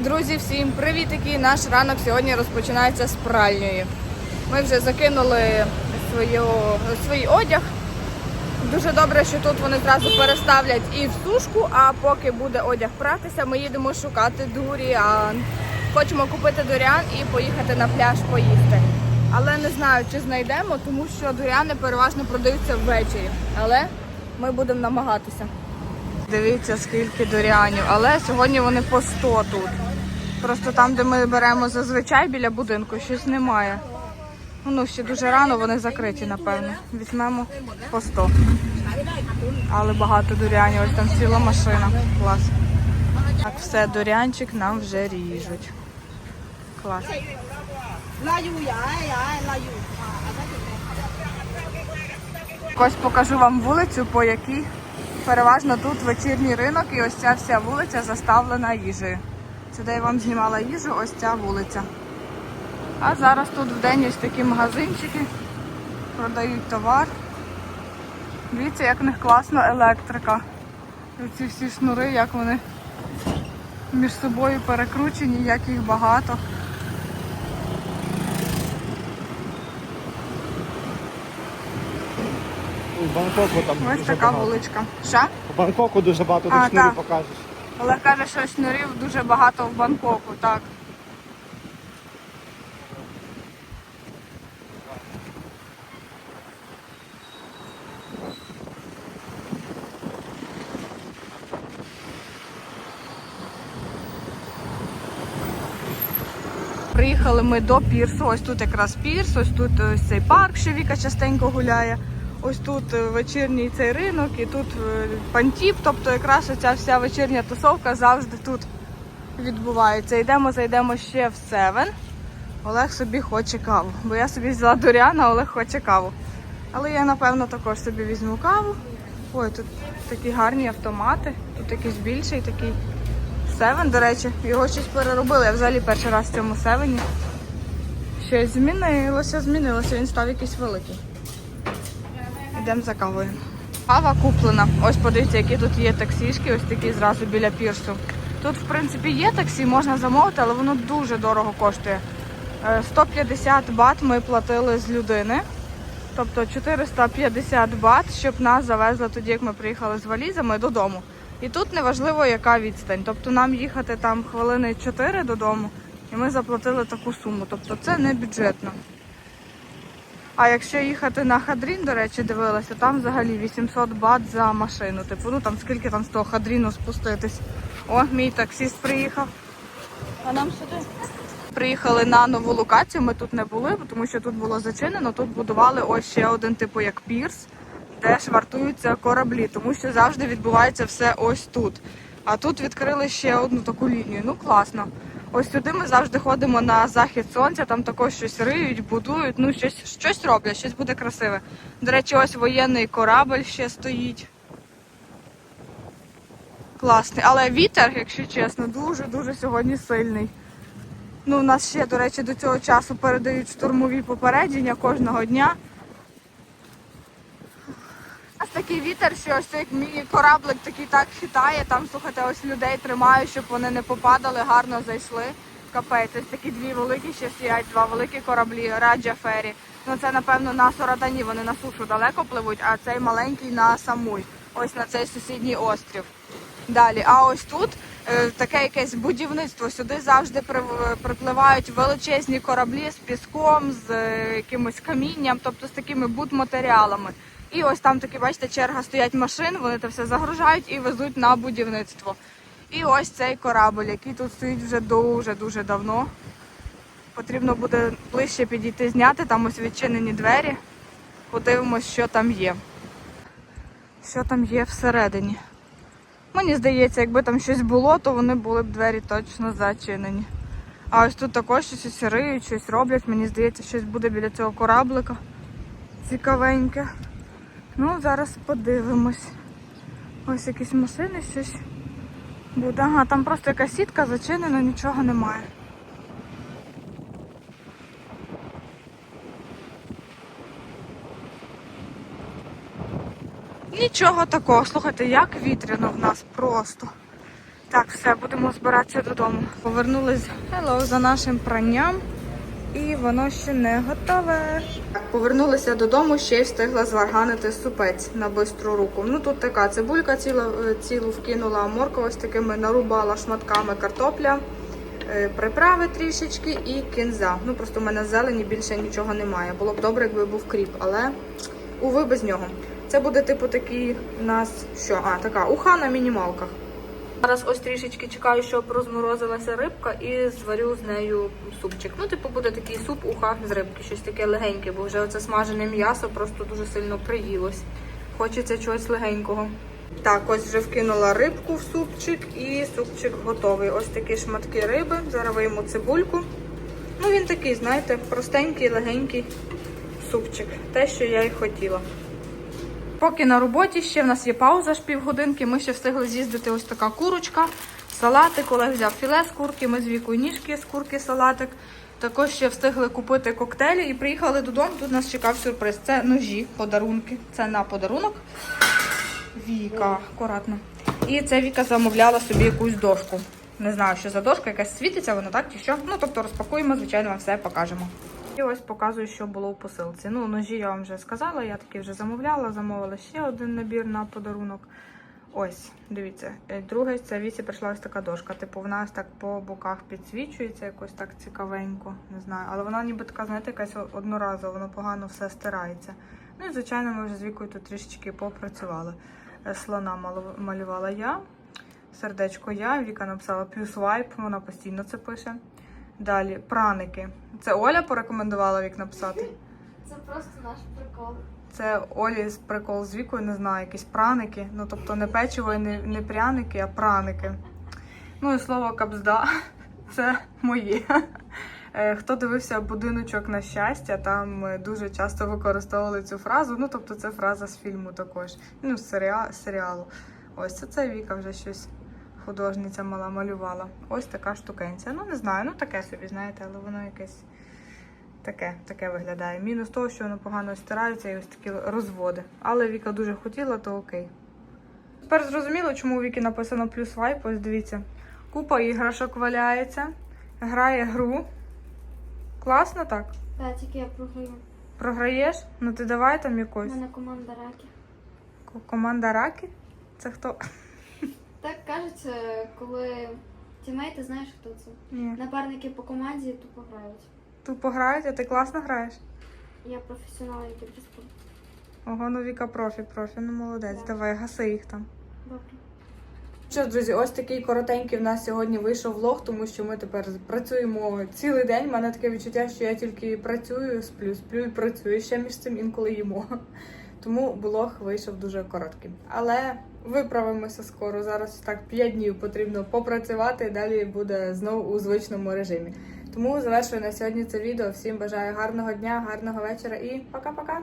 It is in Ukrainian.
Друзі, всім привітики! Наш ранок сьогодні розпочинається з пральньої. Ми вже закинули свою, свій одяг. Дуже добре, що тут вони зразу переставлять і в сушку, а поки буде одяг пратися, ми їдемо шукати дуріан. Хочемо купити дуріан і поїхати на пляж поїсти. Але не знаю, чи знайдемо, тому що дуріани переважно продаються ввечері. Але ми будемо намагатися. Дивіться, скільки дуріанів. Але сьогодні вони по 100 тут. Просто там, де ми беремо зазвичай біля будинку, щось немає. Ну, ще дуже рано, вони закриті, напевно. Візьмемо по 100. Але багато дуріанів, ось там ціла машина. Клас. Так, все, дуріанчик нам вже ріжуть. Клас. Ось покажу вам вулицю, по якій переважно тут вечірній ринок і ось ця вся вулиця заставлена їжею. Це де я вам знімала їжу, ось ця вулиця. А зараз тут вдень ось такі магазинчики, продають товар. Дивіться, як в них класно електрика. Ці всі шнури, як вони між собою перекручені, як їх багато. У Бангкоку там Ось дуже така багато. вуличка. Що? У Бангкоку дуже багато А, тут шнурів так. покажеш. Олег каже, що шнурів дуже багато в Бангкоку, так. Приїхали ми до пірсу. Ось тут якраз пірс, ось тут ось цей парк, що Віка частенько гуляє. Ось тут е, вечірній цей ринок і тут е, пантіп, тобто якраз оця вся вечірня тусовка завжди тут відбувається. Йдемо, зайдемо ще в Севен. Олег собі хоче каву. Бо я собі взяла дуряна, Олег хоче каву. Але я, напевно, також собі візьму каву. Ой, тут такі гарні автомати. Тут якийсь більший такий Севен, до речі. Його щось переробили. Я взагалі перший раз в цьому севені. Щось змінилося, змінилося. Він став якийсь великий. Йдемо за кавою. Кава куплена. Ось подивіться, які тут є таксішки, ось такі зразу біля пірсу. Тут, в принципі, є таксі, можна замовити, але воно дуже дорого коштує. Е, 150 бат ми платили з людини. Тобто 450 бат, щоб нас завезли тоді, як ми приїхали з валізами додому. І тут неважливо, яка відстань. Тобто нам їхати там хвилини 4 додому, і ми заплатили таку суму. Тобто це не бюджетно. А якщо їхати на Хадрін, до речі, дивилася, там взагалі 800 бат за машину. Типу, ну там скільки там з того Хадріну спуститись. О, мій таксіст приїхав. А нам сюди. Приїхали на нову локацію, ми тут не були, тому що тут було зачинено. Тут будували ось ще один типу як пірс, де швартуються кораблі, тому що завжди відбувається все ось тут. А тут відкрили ще одну таку лінію. Ну класно. Ось сюди ми завжди ходимо на захід сонця, там також щось риють, будують, ну щось, щось роблять, щось буде красиве. До речі, ось воєнний корабль ще стоїть. Класний. Але вітер, якщо чесно, дуже-дуже сьогодні сильний. Ну, у нас ще, до речі, до цього часу передають штурмові попередження кожного дня. У нас такий вітер, що ось цей мій кораблик такий так хитає, там, слухайте, ось людей тримають, щоб вони не попадали, гарно зайшли. Капець, ось такі дві великі ще стоять, два великі кораблі, Раджа Фері. Ну це, напевно, на Сорадані, вони на сушу далеко пливуть, а цей маленький на Самуй, ось на цей сусідній острів. Далі, а ось тут е, таке якесь будівництво. Сюди завжди при- припливають величезні кораблі з піском, з е, якимось камінням, тобто з такими будматеріалами. І ось там такі, бачите, черга стоять машин, вони це все загружають і везуть на будівництво. І ось цей корабль, який тут стоїть вже дуже-дуже давно. Потрібно буде ближче підійти, зняти, там ось відчинені двері. Подивимось, що там є. Що там є всередині. Мені здається, якби там щось було, то вони були б двері точно зачинені. А ось тут також щось риють, щось роблять. Мені здається, щось буде біля цього кораблика. Цікавеньке. Ну, зараз подивимось. Ось якісь машини, щось буде. Ага, там просто якась сітка зачинена, нічого немає. Нічого такого. Слухайте, як вітряно в нас просто. Так, все, будемо збиратися додому. Повернулись hello, за нашим пранням, і воно ще не готове. Так, повернулися додому, ще й встигла зварганити супець на бистру руку. Ну тут така цибулька ціла, е, цілу вкинула, морква ось такими нарубала шматками картопля, е, приправи трішечки і кінза. Ну просто в мене зелені більше нічого немає. Було б добре, якби був кріп, але уви без нього. Це буде типу такий у нас що? А, така уха на мінімалках. Зараз ось трішечки чекаю, щоб розморозилася рибка і зварю з нею супчик. Ну, типу, буде такий суп уха з рибки, щось таке легеньке, бо вже оце смажене м'ясо просто дуже сильно приїлось. Хочеться чогось легенького. Так, ось вже вкинула рибку в супчик і супчик готовий. Ось такі шматки риби. Зараз вийму цибульку. Ну, він такий, знаєте, простенький, легенький супчик. Те, що я й хотіла. Поки на роботі ще в нас є пауза ж півгодинки, ми ще встигли з'їздити ось така курочка, салатик. Олег взяв філе з курки, ми з вікою ніжки з курки салатик. Також ще встигли купити коктейлі і приїхали додому. Тут нас чекав сюрприз. Це ножі, подарунки. Це на подарунок. Віка, акуратно. І це Віка замовляла собі якусь дошку. Не знаю, що за дошка, якась світиться, вона так чи що. Ну, тобто розпакуємо, звичайно, вам все покажемо. І ось показую, що було в посилці. Ну, ножі я вам вже сказала, я таки вже замовляла, замовила ще один набір на подарунок. Ось, дивіться, Е, друге, це вісі прийшла ось така дошка. Типу, вона ось так по боках підсвічується, якось так цікавенько, не знаю. Але вона ніби така, знаєте, якась одноразова, воно погано все стирається. Ну і звичайно, ми вже з вікою тут трішечки попрацювали. Е, Слона малювала я, сердечко я, Віка написала плюс вайп, вона постійно це пише. Далі праники. Це Оля порекомендувала вік написати. Це просто наш прикол. Це Олі прикол з вікою, не знаю, якісь праники. Ну, тобто не печиво і не, не пряники, а праники. Ну і слово кабзда це моє. Е, Хто дивився будиночок на щастя, там е, дуже часто використовували цю фразу. Ну, тобто, це фраза з фільму також. Ну, з серіалу. Ось це, це Віка вже щось художниця мала малювала. Ось така штукенця. Ну, не знаю, ну таке собі, знаєте, але воно якесь таке, таке виглядає. Мінус того, що воно погано стирається і ось такі розводи. Але Віка дуже хотіла, то окей. Тепер зрозуміло, чому у Віки написано плюс вайп. Ось дивіться. Купа іграшок валяється, грає гру. Класно так? Так, тільки я програю. Програєш? Ну ти давай там якось. У мене команда раки. Ко- Команда Раки? Це хто? Так кажуть, коли тімейти, знаєш, хто це? Ні. Напарники по команді тупо грають. Тут пограють, а ти класно граєш? Я професіонал, який приспів. Ого, ну Віка профі, профі, ну молодець. Так. Давай, гаси їх там. Добре. Що ж, друзі, ось такий коротенький в нас сьогодні вийшов влог, тому що ми тепер працюємо цілий день. У мене таке відчуття, що я тільки працюю, сплю, сплю і працюю ще між цим інколи їмо. Тому блог вийшов дуже коротким. Але виправимося скоро. Зараз так 5 днів потрібно попрацювати, далі буде знову у звичному режимі. Тому завершую на сьогодні це відео. Всім бажаю гарного дня, гарного вечора і. Пока-пока.